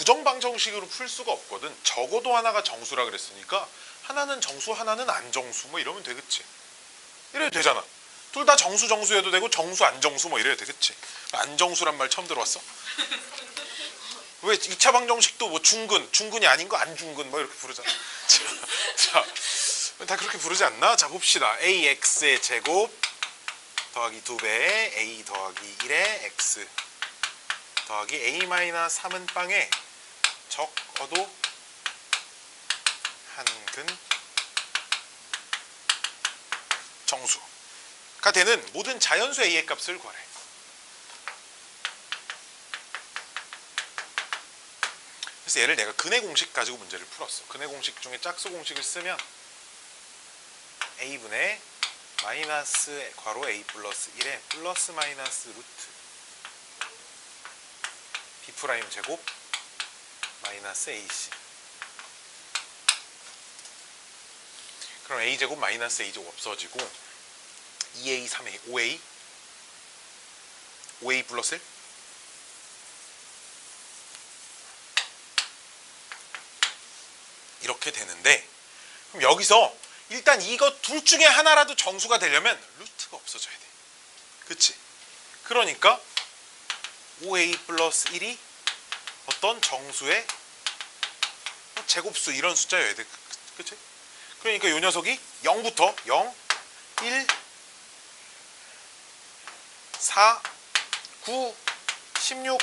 부정방정식으로 풀 수가 없거든. 적어도 하나가 정수라 그랬으니까 하나는 정수, 하나는 안정수 뭐 이러면 되겠지. 이래도 되잖아. 둘 다 정수 정수여도 되고 정수 안정수 뭐 이래도 되겠지. 안정수란 말 처음 들어봤어? 왜 2차 방정식도 뭐 중근, 중근이 아닌 거 안중근 뭐 이렇게 부르잖아. 자, 자, 다 그렇게 부르지 않나? 자 봅시다. ax의 제곱 더하기 2배 a 더하기 1의 x 더하기 a 마이너스 3은 빵에 적어도 한근 정수가 되는 모든 자연수 a의 값을 구하래. 그래서 얘를 내가 근의 공식 가지고 문제를 풀었어. 근의 공식 중에 짝수 공식을 쓰면 a분의 마이너스 괄호 a 플러스 1에 플러스 마이너스 루트 b 프라임 제곱 마이너스 ac 그럼 a 제곱 마이너스 a 제곱 없어지고 2a 3a 5a 5a 플러스 1 이렇게 되는데 그럼 여기서 일단 이거 둘 중에 하나라도 정수가 되려면 루트가 없어져야 돼. 그치? 그러니까 5a 플러스 1이 어떤 정수의 뭐 제곱수 이런 숫자여야 돼. 그- 그치? 그러니까 이 녀석이 0부터 0, 1, 4, 9, 16,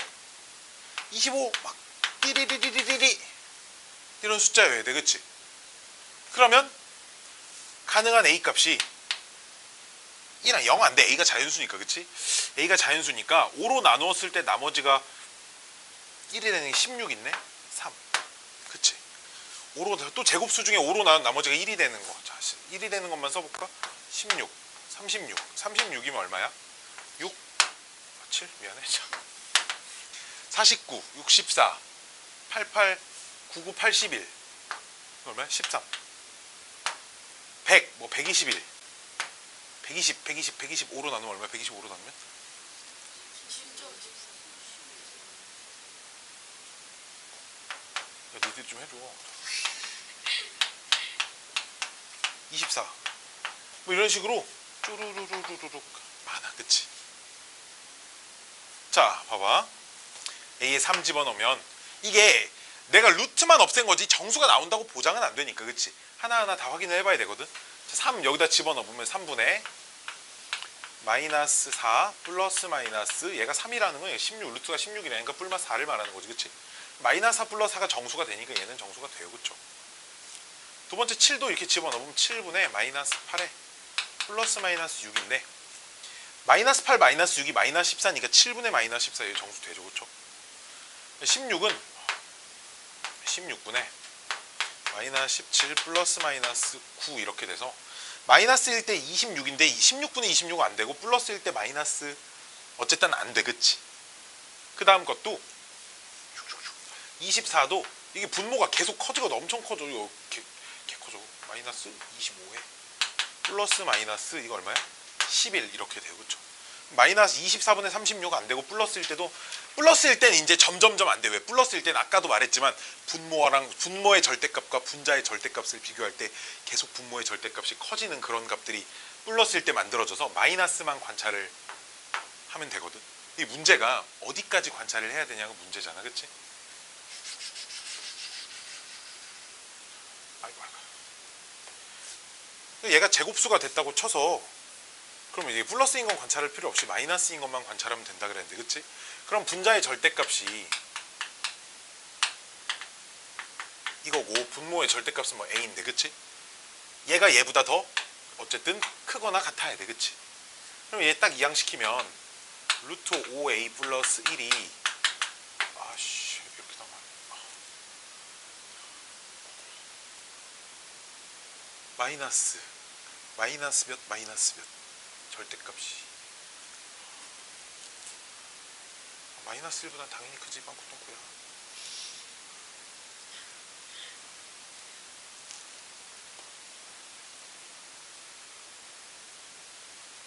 25, 막 띠리리리리리 이런 숫자여야 돼. 그치? 그러면 가능한 a 값이 1랑 0 안 돼. a가 자연수니까. 그치? a가 자연수니까 5로 나누었을 때 나머지가 1이 되는 게 16 있네. 3. 그치? 5로 또 제곱수 중에 5로 나눈 나머지가 1이 되는 거. 자, 1이 되는 것만 써 볼까? 16. 36. 36이면 얼마야? 6. 7. 미안해. 자. 49. 64. 88. 99. 81. 얼마야? 13. 100, 뭐 121, 120, 120, 125로 나누면 얼마야? 125로 나누면? 야, 니들 좀 해줘. 24. 뭐 이런 식으로 쭈루루루루룩 많아, 그치? 자, 봐봐. A에 3 집어넣으면 이게 내가 루트만 없앤 거지 정수가 나온다고 보장은 안 되니까, 그치? 하나하나 다 확인을 해봐야 되거든. 자, 3 여기다 집어넣으면 3분의 마이너스 4 플러스 마이너스 얘가 3이라는 건 16 루트가 16이네. 그러니까 뿔마 4를 말하는 거지, 그치? 마이너스 4 플러스 4가 정수가 되니까 얘는 정수가 돼요, 그쵸? 두 번째 7도 이렇게 집어넣으면 7분의 마이너스 8에 플러스 마이너스 6인데 마이너스 8 마이너스 6이 마이너스 14니까 7분의 마이너스 14 이게 정수 되죠, 그쵸? 16은 16분의 마이너스 17 플러스 마이너스 9 이렇게 돼서 마이너스일 때 26인데 16분의 26은 안 되고 플러스일 때 마이너스 어쨌든 안 돼, 그치? 그 다음 것도 24도 이게 분모가 계속 커지거든 엄청 커져 개 커져 마이너스 25에 플러스 마이너스 이거 얼마야? 11 이렇게 돼요 그쵸? 마이너스 24분의 36 안 되고 플러스일 때도 플러스일 때는 이제 점점점 안 돼. 왜? 플러스일 때는 아까도 말했지만 분모랑 분모의 절대값과 분자의 절대값을 비교할 때 계속 분모의 절대값이 커지는 그런 값들이 플러스일 때 만들어져서 마이너스만 관찰을 하면 되거든. 이 문제가 어디까지 관찰을 해야 되냐가 문제잖아. 그치? 아이고, 아이고. 얘가 제곱수가 됐다고 쳐서 그럼 이게 플러스인 건 관찰할 필요 없이 마이너스인 것만 관찰하면 된다 그랬는데 그치? 그럼 분자의 절대값이 이거고 분모의 절대값은 뭐 a인데 그치? 얘가 얘보다 더 어쨌든 크거나 같아야 돼 그치? 그럼 얘 딱 이항시키면 루트 5a 플러스 1이 아씨 이렇게 나와 마이너스 마이너스 몇 마이너스 몇? 절대값이. 마이너스 1보다 당연히 크지 빵꾸똥꾸야.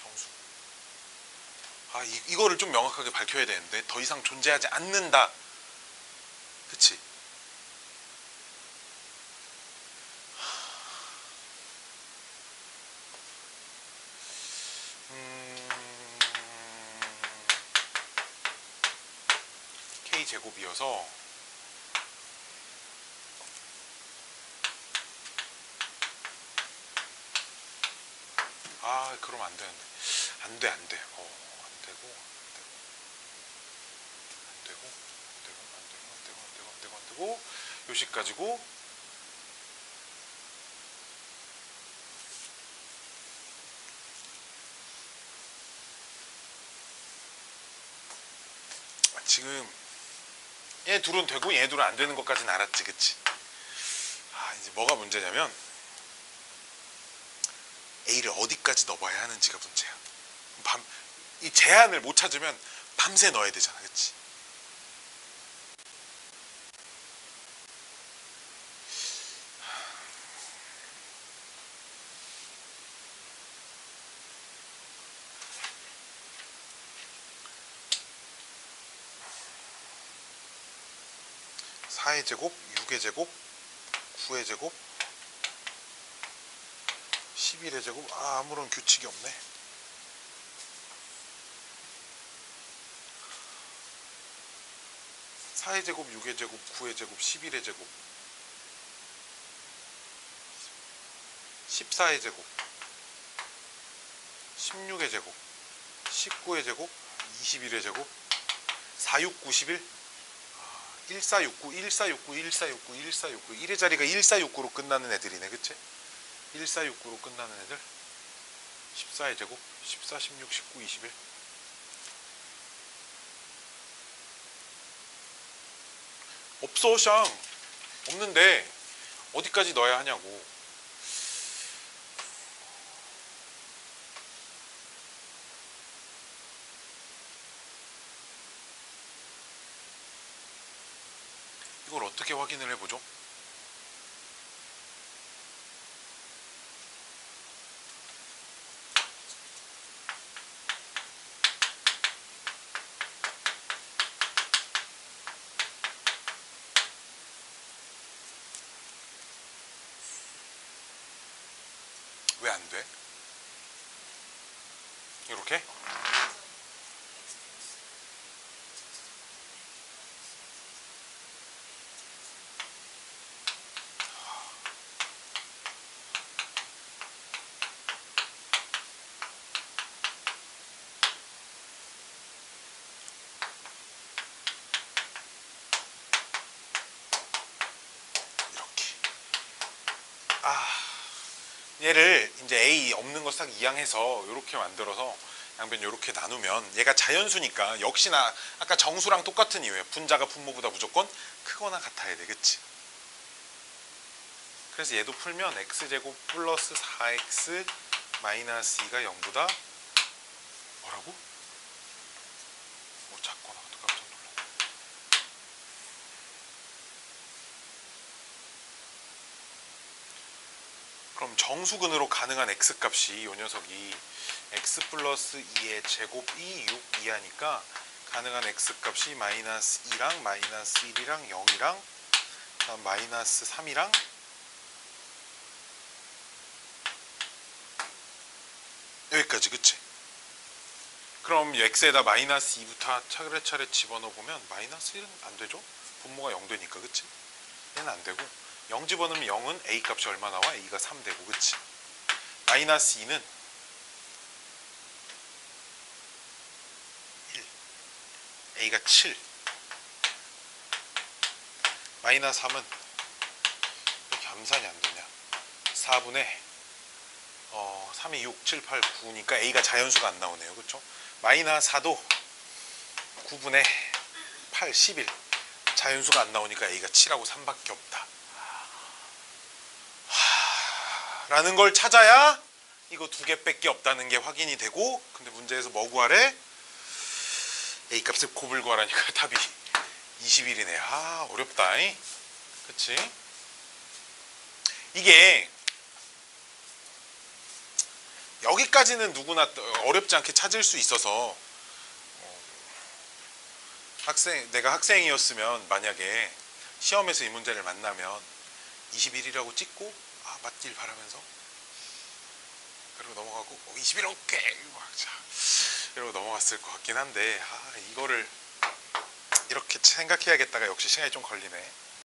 정수. 아 이, 이거를 좀 명확하게 밝혀야 되는데 더 이상 존재하지 않는다. 그치? K 제곱이어서 아 그럼 안 되는데. 안돼 안 돼. 어, 안 되고 안 되고. 안 되고 안 되고 안 되고 안 되고 안 되고 안 되고 요식 가지고 지금 얘 둘은 되고 얘 둘은 안 되는 것까지는 알았지 그치? 아 이제 뭐가 문제냐면 A를 어디까지 넣어봐야 하는지가 문제야. 밤, 이 제한을 못 찾으면 밤새 넣어야 되잖아, 그치? 사의 제곱, 6의 제곱, 9의 제곱, 11의 제곱 아, 아무런 규칙이 없네. 사의 제곱, 6의 제곱, 9의 제곱, 11의 제곱, 14의 제곱, 16의 제곱, 19의 제곱, 21의 제곱, 4, 6, 91, 1469, 1469, 1469, 1469, 1의 자리가 1469로 끝나는 애들이네, 그치? 1469로 끝나는 애들. 14의 제곱 14, 16, 19, 21 없어 샹. 없는데 어디까지 넣어야 하냐고 이걸 어떻게 확인을 해보죠? 왜 안 돼? 아. 얘를 이제 A 없는 거 싹 이양해서 이렇게 만들어서 양변 이렇게 나누면 얘가 자연수니까 역시나 아까 정수랑 똑같은 이유예요. 분자가 분모보다 무조건 크거나 같아야 돼, 그치? 그래서 얘도 풀면 x제곱 플러스 4x 마이너스 2가 0보다 뭐라고? 뭐 작거나 또 깜짝 놀랐네. 그럼 정수근으로 가능한 x 값이 이 녀석이 x 플러스 2의 제곱이 6 이하니까 가능한 x 값이 마이너스 2랑 마이너스 1이랑 0이랑 그다음 마이너스 3이랑 여기까지 그치? 그럼 x에다 마이너스 2부터 차례차례 집어넣어 보면 마이너스 1은 안 되죠? 분모가 0 되니까 그치? 얘는 안 되고 0 집어넣으면 0은 a 값이 얼마 나와? a가 3 되고 그치? 마이너스 2는 1 a가 7 마이너스 3은 왜 감산이 안 되냐 4분의 어, 3이 6, 7, 8, 9니까 a가 자연수가 안 나오네요 그쵸? 마이너스 4도 9분의 8, 11 자연수가 안 나오니까 a가 7하고 3밖에 없다 라는 걸 찾아야 이거 두 개밖에 없다는 게 확인이 되고 근데 문제에서 뭐 구하래? A 값을 곱을 구하라니까 답이 21이네 아 어렵다 이 그치? 이게 여기까지는 누구나 어렵지 않게 찾을 수 있어서 어, 학생 내가 학생이었으면 만약에 시험에서 이 문제를 만나면 21이라고 찍고 아 맞길 바라면서? 그리고 넘어가고 어, 21 오케이 막 자, 이러고 넘어갔을 것 같긴 한데 아 이거를 이렇게 생각해야겠다가 역시 시간이 좀 걸리네